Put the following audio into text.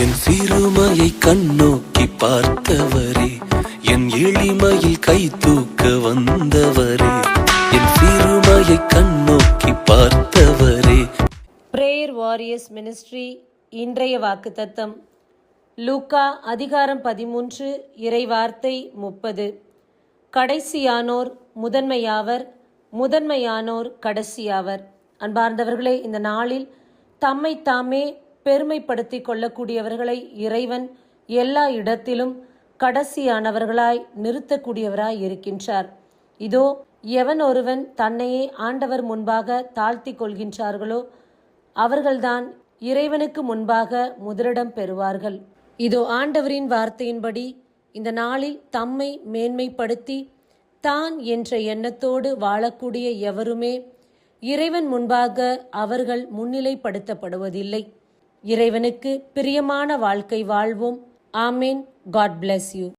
என் சிறுமையை கண்ணோக்கி பார்த்தவரே என் எளிமையில் கை தூக்க வந்தவரே என் சிறுமையை கண்ணோக்கி பார்த்தவரே. பிரேயர் வாரியர்ஸ் மினிஸ்ட்ரி இன்றைய வாக்குத்தத்தம். லூக்கா அதிகாரம் பதிமூன்று இறைவார்த்தை முப்பது. கடைசியானோர் முதன்மையாவர் முதன்மையானோர் கடைசியாவர். அன்பார்ந்தவர்களே இந்த நாளில் தம்மை தாமே பெருமைப்படுத்திக் கொள்ளக்கூடியவர்களை இறைவன் எல்லா இடத்திலும் கடைசியானவர்களாய் நிறுத்தக்கூடியவராய் இருக்கின்றார். இதோ எவன் ஒருவன் தன்னையே ஆண்டவர் முன்பாக தாழ்த்திக் கொள்கின்றார்களோ அவர்கள்தான் இறைவனுக்கு முன்பாக முதலிடம் பெறுவார்கள். இதோ ஆண்டவரின் வார்த்தையின்படி இந்த நாளில் தம்மை மேன்மைப்படுத்தி தான் என்ற எண்ணத்தோடு வாழக்கூடிய எவருமே இறைவன் முன்பாக அவர்கள் முன்னிலைப்படுத்தப்படுவதில்லை. இறைவனுக்கு பிரியமான வாழ்க்கை வாழ்வோம். ஆமேன். God bless you